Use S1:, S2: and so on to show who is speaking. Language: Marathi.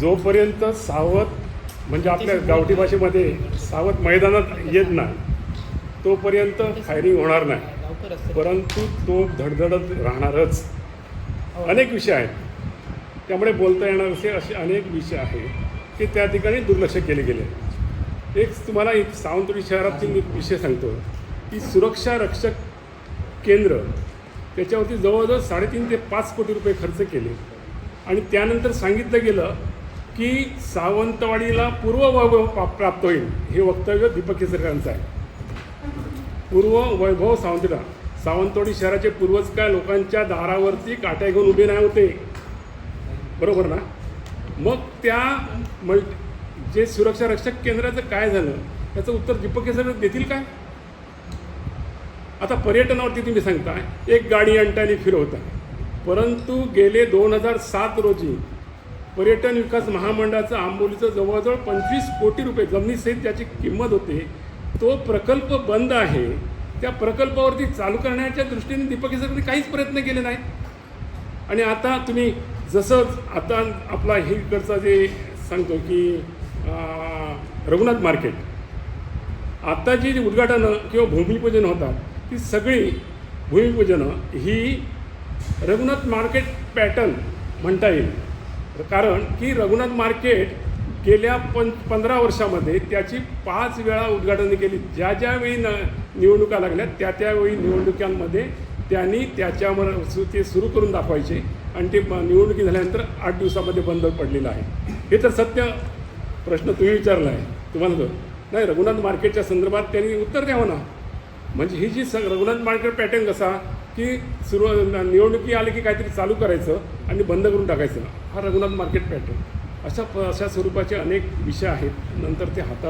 S1: जोपर्यंत सावध म्हणजे आपल्या गावठी भाषेमध्ये सावध मैदानात येत नाही तोपर्यंत फायरिंग होणार नाही. परंतु तो धडधडत राहणारच. अनेक विषय आहेत. त्यामुळे बोलता येणार असे असे अनेक विषय आहेत की त्या ठिकाणी दुर्लक्ष केले गेले. एक तुम्हाला एक सावंतवाडी शहरातील एक विषय सांगतो की सुरक्षा रक्षक केंद्र त्याच्यावरती जवळजवळ साडेतीन ते पाच कोटी रुपये खर्च केले. आणि त्यानंतर सांगितलं गेलं की सावंतवाडीला पूर्व वैभव प्राप्त होईल हे वक्तव्य दीपक केसरकरांचं आहे. पूर्व वैभव सावंतवाडा सावंतवाडी शहराचे पूर्वज काय लोकांच्या दारावरती काट्या घेऊन उभे नाही होते. बरोबर ना? मग त्या मल जे सुरक्षा रक्षक केंद्राचं काय झालं त्याचं उत्तर दीपक केसरकर देतील काय? आता पर्यटनावरती तुम्ही सांगताय एक गाडी अंटाने फिरवता परंतु गेले दोन हजार सात रोजी पर्यटन विकास महामंडळाचं आंबोलीचं जवळजवळ पंचवीस कोटी रुपये जमिनीसहित ज्याची किंमत होते तो प्रकल्प बंद आहे. त्या प्रकल्पावरती चालू करण्याच्या दृष्टीने दीपक सरकारने काहीच प्रयत्न केले नाहीत. आणि आता तुम्ही जसं आता आपला हे इकडचा जे सांगतो की रघुनाथ मार्केट आता जी उद्घाटनं किंवा भूमिपूजन होतात ती सगळी भूमिपूजनं ही रघुनाथ मार्केट पॅटर्न म्हणता येईल. कारण की रघुनाथ मार्केट गेल्या पं पंधरा वर्षामध्ये त्याची पाच वेळा उद्घाटनं केली. ज्या ज्यावेळी न निवडणुका लागल्या त्या त्यावेळी निवडणुकांमध्ये त्यांनी त्याच्यावर सु- ते सुरू करून दाखवायचे आणि ते निवडणुकी झाल्यानंतर आठ दिवसामध्ये बंद पडलेलं आहे. हे तर सत्य प्रश्न तुम्ही विचारला आहे तुम्हाला नाही रघुनाथ मार्केटच्या संदर्भात त्यांनी उत्तर द्यावं ना. म्हणजे ही जी स रघुनाथ मार्केट पॅटर्न कसा? की सुरू निवडणुकी आली की काहीतरी चालू करायचं आणि बंद करून टाकायचं. हा रघुनाथ मार्केट पॅटर्न. अशा अशा स्वरूपाचे अनेक विषय आहेत. नंतर ते हातात